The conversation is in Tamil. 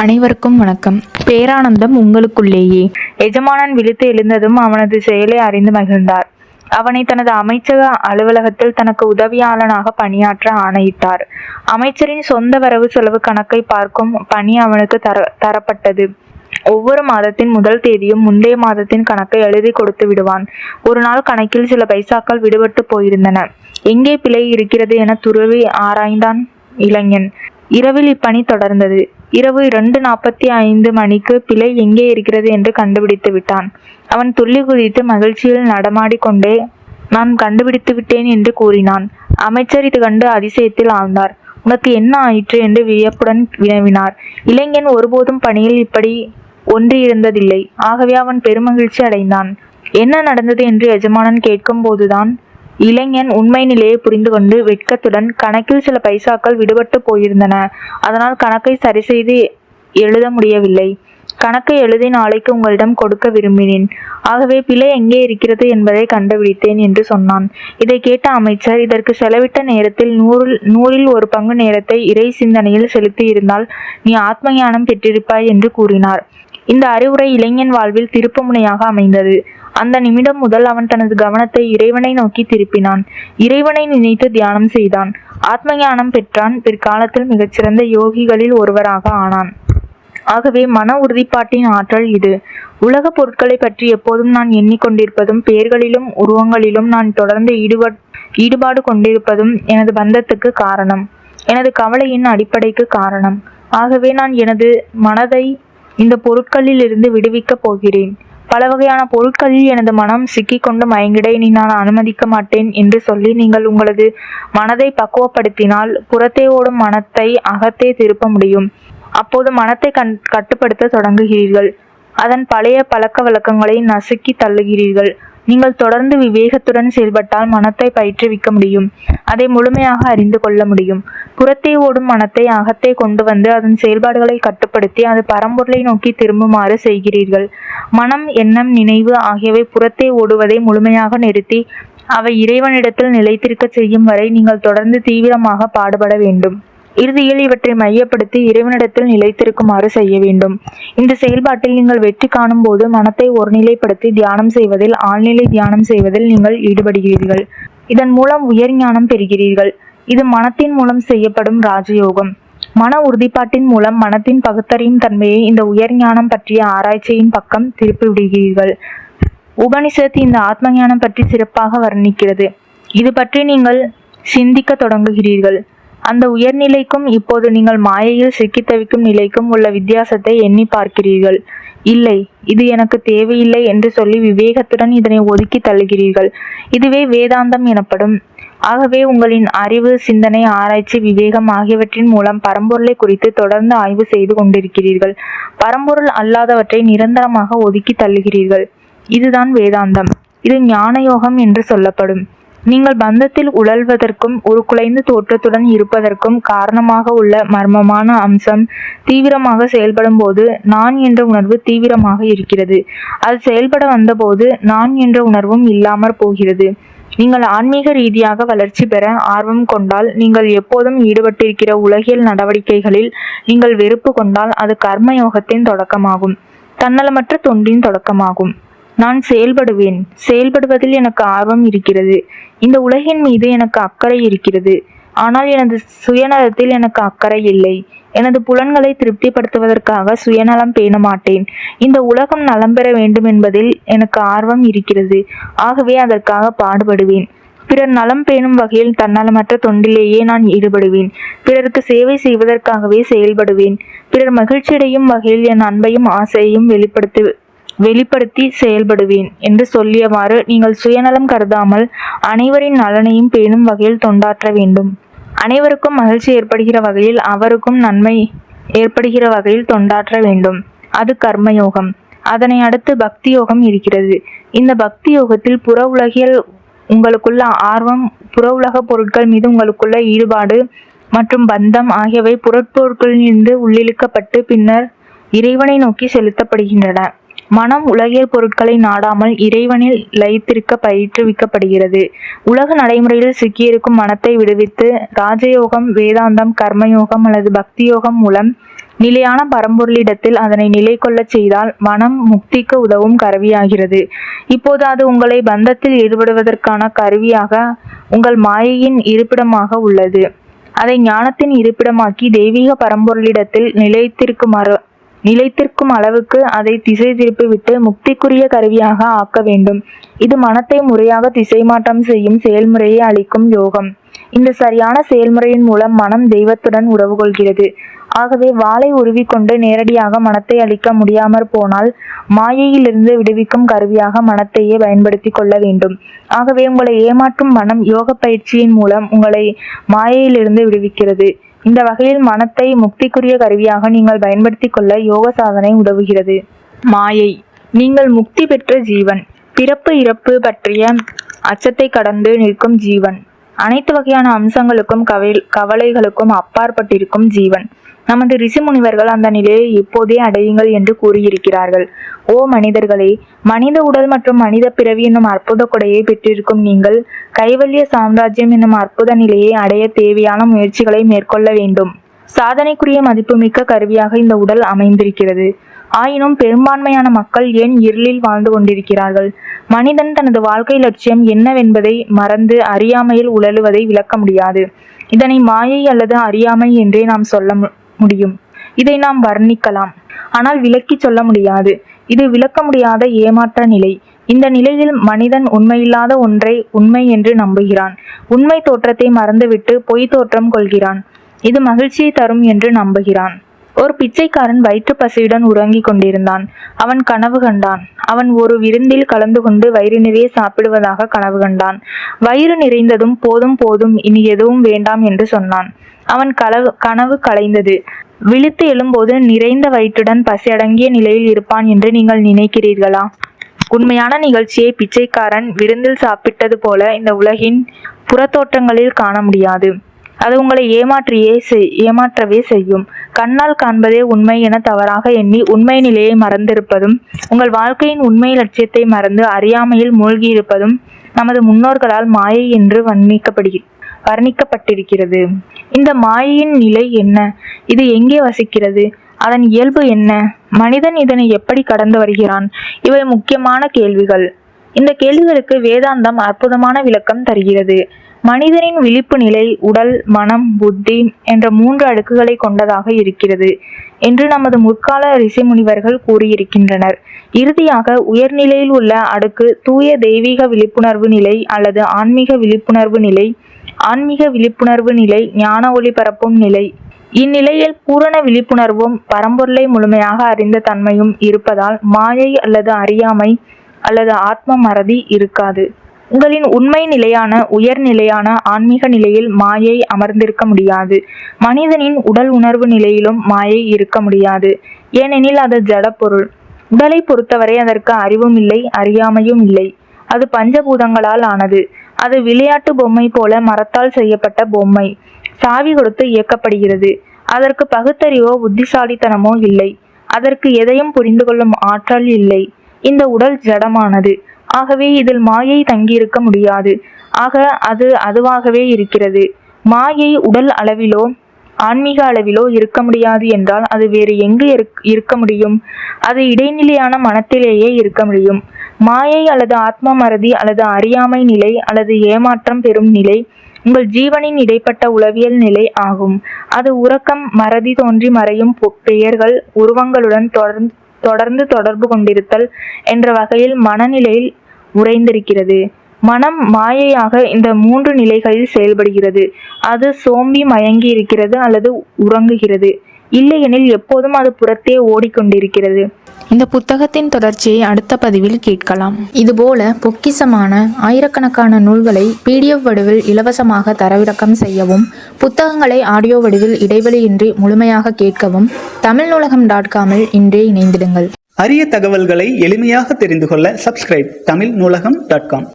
அனைவருக்கும் வணக்கம். பேரானந்தம் உங்களுக்குள்ளேயே. எஜமானன் விழித்து எழுந்ததும் அவனது செயலை அறிந்து மகிழ்ந்தார். அவனை தனது அமைச்சக அலுவலகத்தில் தனக்கு உதவியாளனாக பணியாற்ற ஆணையிட்டார். அமைச்சரின் சொந்த வரவு செலவு கணக்கை பார்க்கும் பணி அவனுக்கு தர தரப்பட்டது. ஒவ்வொரு மாதத்தின் முதல் தேதியும் முந்தைய மாதத்தின் கணக்கை எழுதி கொடுத்து விடுவான். ஒரு நாள் கணக்கில் சில பைசாக்கள் விடுபட்டு போயிருந்தன. எங்கே பிழை இருக்கிறது என துருவி ஆராய்ந்தான் இளைஞன். இரவில் இப்பணி தொடர்ந்தது. இரவு இரண்டு நாற்பத்தி ஐந்து மணிக்கு பிழை எங்கே இருக்கிறது என்று கண்டுபிடித்து விட்டான். அவன் துள்ளி குதித்து மகிழ்ச்சியில் நடமாடிக்கொண்டே நான் கண்டுபிடித்து விட்டேன் என்று கூறினான். அமைச்சர் இது கண்டு அதிசயத்தில் ஆழ்ந்தார். உனக்கு என்ன ஆயிற்று? என்று வியப்புடன் வினவினார். இளைஞன் ஒருபோதும் பணியில் இப்படி ஒன்று இருந்ததில்லை. ஆகவே அவன் பெருமகிழ்ச்சி அடைந்தான். என்ன நடந்தது? என்று எஜமானன் கேட்கும் போதுதான் இளைஞன் உண்மை நிலையை புரிந்து கொண்டு வெட்கத்துடன் கணக்கில் சில பைசாக்கள் விடுபட்டு போயிருந்தன. அதனால் கணக்கை சரி செய்து எழுத முடியவில்லை. கணக்கை எழுதி நாளைக்கு உங்களிடம் கொடுக்க விரும்பினேன். ஆகவே பிழை எங்கே இருக்கிறது என்பதை கண்டுபிடித்தேன் என்று சொன்னான். இதை கேட்ட அமைச்சர் இதற்கு செலவிட்ட நேரத்தில் நூறில் நூறில் ஒரு பங்கு நேரத்தை இறை சிந்தனையில் செலுத்தி இருந்தால் நீ ஆத்ம ஞானம் பெற்றிருப்பாய் என்று கூறினார். இந்த அறிவுரை இளைஞன் வாழ்வில் திருப்புமுனையாக அமைந்தது. அந்த நிமிடம் முதல் அவன் தனது கவனத்தை இறைவனை நோக்கி திருப்பினான். இறைவனை நினைத்து தியானம் செய்தான். ஆத்ம ஞானம் பெற்றான். பிற்காலத்தில் மிகச்சிறந்த யோகிகளில் ஒருவராக ஆனான். ஆகவே மன உறுதிப்பாட்டின் ஆற்றல் இது. உலக பொருட்களை பற்றி எப்போதும் நான் எண்ணிக்கொண்டிருப்பதும் பெயர்களிலும் உருவங்களிலும் நான் தொடர்ந்து ஈடுபட் ஈடுபாடு கொண்டிருப்பதும் எனது பந்தத்துக்கு காரணம். எனது கவலையின் அடிப்படைக்கு காரணம். ஆகவே நான் எனது மனதை இந்த பொருட்களில் இருந்து விடுவிக்கப் போகிறேன். பல வகையான பொருட்களில் எனது மனம் சிக்கிக்கொண்டு மயங்கிட இனி நான் அனுமதிக்க மாட்டேன் என்று சொல்லி நீங்கள் உங்களது மனதை பக்குவப்படுத்தினால் புறத்தே ஓடும் மனத்தை அகத்தே திருப்ப முடியும். அப்போது மனத்தை கண் கட்டுப்படுத்த தொடங்குகிறீர்கள். அதன் பழைய பழக்க வழக்கங்களை நசுக்கி தள்ளுகிறீர்கள். நீங்கள் தொடர்ந்து விவேகத்துடன் செயல்பட்டால் மனத்தை பயிற்றுவிக்க முடியும். அதை முழுமையாக அறிந்து கொள்ள முடியும். புறத்தே ஓடும் மனத்தை அகத்தே கொண்டு வந்து அதன் செயல்பாடுகளை கட்டுப்படுத்தி அது பரம்பொருளை நோக்கி திரும்புமாறு செய்கிறீர்கள். மனம் எண்ணம் நினைவு ஆகியவை புறத்தே ஓடுவதை முழுமையாக நிறுத்தி அவை இறைவனிடத்தில் நிலைத்திருக்கச் செய்யும் வரை நீங்கள் தொடர்ந்து தீவிரமாக பாடுபட வேண்டும். இறுதியில் இவற்றை மையப்படுத்தி இறைவனிடத்தில் நிலைத்திருக்குமாறு செய்ய வேண்டும். இந்த செயல்பாட்டில் நீங்கள் வெற்றி காணும் போது மனத்தை ஒருநிலைப்படுத்தி தியானம் செய்வதில் ஆழ்நிலை தியானம் செய்வதில் நீங்கள் ஈடுபடுகிறீர்கள். இதன் மூலம் உயர் ஞானம் பெறுகிறீர்கள். இது மனத்தின் மூலம் செய்யப்படும் ராஜயோகம். மன உறுதிப்பாட்டின் மூலம் மனத்தின் பகுத்தறியும் தன்மையை இந்த உயர் ஞானம் பற்றிய ஆராய்ச்சியின் பக்கம் திருப்பி விடுகிறீர்கள். உபனிஷத் இந்த ஆத்ம ஞானம் பற்றி சிறப்பாக வர்ணிக்கிறது. இது பற்றி நீங்கள் சிந்திக்க தொடங்குகிறீர்கள். அந்த உயர்நிலைக்கும் இப்போது நீங்கள் மாயையில் சிக்கித் தவிக்கும் நிலைக்கும் உள்ள வித்தியாசத்தை எண்ணி பார்க்கிறீர்கள். இல்லை இது எனக்கு தேவையில்லை என்று சொல்லி விவேகத்துடன் இதனை ஒதுக்கி தள்ளுகிறீர்கள். இதுவே வேதாந்தம் எனப்படும். ஆகவே உங்களின் அறிவு சிந்தனை ஆராய்ச்சி விவேகம் ஆகியவற்றின் மூலம் பரம்பொருளை குறித்து தொடர்ந்து ஆய்வு செய்து கொண்டிருக்கிறீர்கள். பரம்பொருள் அல்லாதவற்றை நிரந்தரமாக ஒதுக்கி தள்ளுகிறீர்கள். இதுதான் வேதாந்தம். இது ஞானயோகம் என்று சொல்லப்படும். நீங்கள் பந்தத்தில் உழல்வதற்கும் ஒரு குலைந்த தோற்றத்துடன் இருப்பதற்கும் காரணமாக உள்ள மர்மமான அம்சம் தீவிரமாக செயல்படும் போது நான் என்ற உணர்வு தீவிரமாக இருக்கிறது. அது செயல்பட வந்தபோது நான் என்ற உணர்வும் இல்லாமற் போகிறது. நீங்கள் ஆன்மீக ரீதியாக வளர்ச்சி பெற ஆர்வம் கொண்டால் நீங்கள் எப்போதும் ஈடுபட்டிருக்கிற உலகியல் நடவடிக்கைகளில் நீங்கள் வெறுப்பு கொண்டால் அது கர்மயோகத்தின் தொடக்கமாகும். தன்னலமற்ற தொண்டின் தொடக்கமாகும். நான் செயல்படுவேன். செயல்படுவதில் எனக்கு ஆர்வம் இருக்கிறது. இந்த உலகின் மீது எனக்கு அக்கறை இருக்கிறது. ஆனால் எனது சுயநலத்தில் எனக்கு அக்கறை இல்லை. எனது புலன்களை திருப்திப்படுத்துவதற்காக சுயநலம் பேண மாட்டேன். இந்த உலகம் நலம் பெற வேண்டும் என்பதில் எனக்கு ஆர்வம் இருக்கிறது. ஆகவே அதற்காக பாடுபடுவேன். பிறர் நலம் பேணும் வகையில் தன்னலமற்ற தொண்டிலேயே நான் ஈடுபடுவேன். பிறருக்கு சேவை செய்வதற்காகவே செயல்படுவேன். பிறர் மகிழ்ச்சியடையும் வகையில் என் அன்பையும் ஆசையையும் வெளிப்படுத்து வெளிப்படுத்தி செயல்படுவேன் என்று சொல்லியவாறு நீங்கள் சுயநலம் கருதாமல் அனைவரின் நலனையும் பேணும் வகையில் தொண்டாற்ற வேண்டும். அனைவருக்கும் மகிழ்ச்சி ஏற்படுகிற வகையில் அவருக்கும் நன்மை ஏற்படுகிற வகையில் தொண்டாற்ற வேண்டும். அது கர்மயோகம். அதனை அடுத்து பக்தி யோகம் இருக்கிறது. இந்த பக்தி யோகத்தில் புற உலகியல் உங்களுக்குள்ள ஆர்வம் புற உலக பொருட்கள் மீது உங்களுக்குள்ள ஈடுபாடு மற்றும் பந்தம் ஆகியவை புறப்பொருட்களிலிருந்து உள்ளிழுக்கப்பட்டு பின்னர் இறைவனை நோக்கி செலுத்தப்படுகின்றன. மனம் உலகியல் பொருட்களை நாடாமல் இறைவனில் லயித்திருக்க பயிற்றுவிக்கப்படுகிறது. உலக நடைமுறையில் சிக்கியிருக்கும் மனத்தை விடுவித்து ராஜயோகம் வேதாந்தம் கர்மயோகம் அல்லது பக்தி யோகம் மூலம் நிலையான பரம்பொருளிடத்தில் அதனை நிலை கொள்ளச் செய்தால் மனம் முக்திக்கு உதவும் கருவியாகிறது. இப்போது அது உங்களை பந்தத்தில் ஈடுபடுவதற்கான கருவியாக உங்கள் மாயையின் இருப்பிடமாக உள்ளது. அதை ஞானத்தின் இருப்பிடமாக்கி தெய்வீக பரம்பொருளிடத்தில் நிலைத்திருக்குமாறு நிலைத்திருக்கும் அளவுக்கு அதை திசை திருப்பிவிட்டு முக்திக்குரிய கருவியாக ஆக்க வேண்டும். இது மனத்தை முறையாக திசை மாற்றம் செய்யும் செயல்முறையை அளிக்கும் யோகம். இந்த சரியான செயல்முறையின் மூலம் மனம் தெய்வத்துடன் உறவு கொள்கிறது. ஆகவே வாளை உருவிக்கொண்டு நேரடியாக மனத்தை அளிக்க முடியாமற் போனால் மாயையிலிருந்து விடுவிக்கும் கருவியாக மனத்தையே பயன்படுத்தி கொள்ள வேண்டும். ஆகவே உங்களை ஏமாற்றும் மனம் யோக பயிற்சியின் மூலம் உங்களை மாயையிலிருந்து விடுவிக்கிறது. இந்த வகையில் மனத்தை முக்திக்குரிய கருவியாக நீங்கள் பயன்படுத்தி கொள்ள யோக சாதனை உதவுகிறது. மாயை. நீங்கள் முக்தி பெற்ற ஜீவன். பிறப்பு இறப்பு பற்றிய அச்சத்தை கடந்து நிற்கும் ஜீவன். அனைத்து வகையான அம்சங்களுக்கும் கவை கவலைகளுக்கும் அப்பாற்பட்டிருக்கும் ஜீவன். நமது ரிஷி முனிவர்கள் அந்த நிலையை இப்போதே அடையுங்கள் என்று கூறியிருக்கிறார்கள். ஓ மனிதர்களே மனித உடல் மற்றும் மனித பிறவி என்னும் அற்புத கொடையை பெற்றிருக்கும் நீங்கள் கைவல்ய சாம்ராஜ்யம் என்னும் அற்புத நிலையை அடைய தேவையான முயற்சிகளை மேற்கொள்ள வேண்டும். சாதனைக்குரிய மதிப்புமிக்க கருவியாக இந்த உடல் அமைந்திருக்கிறது. ஆயினும் பெரும்பான்மையான மக்கள் ஏன் இருளில் வாழ்ந்து கொண்டிருக்கிறார்கள்? மனிதன் தனது வாழ்க்கை லட்சியம் என்னவென்பதை மறந்து அறியாமையில் உழலுவதை விளக்க முடியாது. இதனை மாயை அல்லது அறியாமை என்றே நாம் சொல்ல மு- முடியும். இதை நாம் வர்ணிக்கலாம். ஆனால் விளக்கி சொல்ல முடியாது. இது விளக்க முடியாத ஏமாற்ற நிலை. இந்த நிலையில் மனிதன் உண்மையில்லாத ஒன்றை உண்மை என்று நம்புகிறான். உண்மை தோற்றத்தை மறந்துவிட்டு பொய் தோற்றம் கொள்கிறான். இது மகிழ்ச்சியை தரும் என்று நம்புகிறான். ஒரு பிச்சைக்காரன் வயிற்று பசியுடன் உறங்கிக் கொண்டிருந்தான். அவன் கனவு கண்டான். அவன் ஒரு விருந்தில் கலந்து கொண்டு வயிறு நிறைய சாப்பிடுவதாக கனவு கண்டான். வயிறு நிறைந்ததும் போதும் போதும் இனி எதுவும் வேண்டாம் என்று சொன்னான். அவன் கலவு கனவு கலைந்தது. விழித்து எழும்போது நிறைந்த வயிற்றுடன் பசியடங்கிய நிலையில் இருப்பான் என்று நீங்கள் நினைக்கிறீர்களா? உண்மையான நிகழ்ச்சியை பிச்சைக்காரன் விருந்தில் சாப்பிட்டது போல இந்த உலகின் புறத்தோற்றங்களில் காண முடியாது. அது உங்களை ஏமாற்றியே செய் ஏமாற்றவே செய்யும். கண்ணால் காண்பதே உண்மை என தவறாக எண்ணி உண்மை நிலையை மறந்திருப்பதும் உங்கள் வாழ்க்கையின் உண்மை லட்சியத்தை மறந்து அறியாமையில் மூழ்கியிருப்பதும் நமது முன்னோர்களால் மாயை என்று வர்ணிக்கப்படுகி வர்ணிக்கப்பட்டிருக்கிறது. இந்த மாயையின் நிலை என்ன? இது எங்கே வசிக்கிறது? அதன் இயல்பு என்ன? மனிதன் இதனை எப்படி கடந்து வருகிறான்? இவை முக்கியமான கேள்விகள். இந்த கேள்விகளுக்கு வேதாந்தம் அற்புதமான விளக்கம் தருகிறது. மனிதனின் விழிப்பு நிலை உடல் மனம் புத்தி என்ற மூன்று அடுக்குகளை கொண்டதாக இருக்கிறது என்று நமது முற்கால ரிஷி முனிவர்கள் கூறியிருக்கின்றனர். இறுதியாக உயர்நிலையில் உள்ள அடுக்கு தூய தெய்வீக விழிப்புணர்வு நிலை அல்லது ஆன்மீக விழிப்புணர்வு நிலை ஆன்மீக விழிப்புணர்வு நிலை ஞான ஒளி பரப்பும் நிலை. இந்நிலையில் பூரண விழிப்புணர்வும் பரம்பொருளை முழுமையாக அறிந்த தன்மையும் இருப்பதால் மாயை அல்லது அறியாமை அல்லது ஆத்ம மறதி இருக்காது. உங்களின் உண்மை நிலையான உயர்நிலையான ஆன்மீக நிலையில் மாயை அமர்ந்திருக்க முடியாது. மனிதனின் உடல் உணர்வு நிலையிலும் மாயை இருக்க முடியாது. ஏனெனில் அது ஜடப்பொருள். உடலை பொறுத்தவரை அதற்கு அறிவும் இல்லை அறியாமையும் இல்லை. அது பஞ்சபூதங்களால் ஆனது. அது விளையாட்டு பொம்மை போல மரத்தால் செய்யப்பட்ட பொம்மை. சாவி கொடுத்து இயக்கப்படுகிறது. அதற்கு பகுத்தறிவோ புத்திசாலித்தனமோ இல்லை. அதற்கு எதையும் புரிந்து கொள்ளும் ஆற்றல் இல்லை. இந்த உடல் ஜடமானது. ஆகவே இதில் மாயை தங்கியிருக்க முடியாது. ஆக அது அதுவாகவே இருக்கிறது. மாயை உடல் அளவிலோ ஆன்மீக அளவிலோ இருக்க முடியாது என்றால் அது வேறு எங்கு இருக்- இருக்க முடியும்? அது இடைநிலையான மனத்திலேயே இருக்க முடியும். மாயை அல்லது ஆத்ம மறதி அல்லது அறியாமை நிலை அல்லது ஏமாற்றம் பெறும் நிலை உங்கள் ஜீவனின் இடைப்பட்ட உளவியல் நிலை ஆகும். அது உறக்கம் மறதி தோன்றி மறையும் பொ- பெயர்கள் உருவங்களுடன் தொடர்ந்து தொடர்ந்து தொடர்பு கொண்டிருத்தல் என்ற வகையில் மனநிலையில் உறைந்திருக்கிறது. மனம் மாயையாக இந்த மூன்று நிலைகளில் செயல்படுகிறது. அது சோம்பி மயங்கி இருக்கிறது அல்லது உறங்குகிறது. இல்லையெனில் எப்போதும் அது புறத்தே ஓடிக்கொண்டிருக்கிறது. இந்த புத்தகத்தின் தொடர்ச்சியை அடுத்த பதிவில் கேட்கலாம். இதுபோல பொக்கிசமான ஆயிரக்கணக்கான நூல்களை பிடிஎஃப் வடிவில் இலவசமாக தரவிறக்கம் செய்யவும் புத்தகங்களை ஆடியோ வடிவில் இடைவெளியின்றி முழுமையாக கேட்கவும் தமிழ் நூலகம் டாட் காமில் இன்றே இணைந்திடுங்கள். அரிய தகவல்களை எளிமையாக தெரிந்து கொள்ள சப்ஸ்கிரைப் தமிழ் நூலகம் டாட் காம்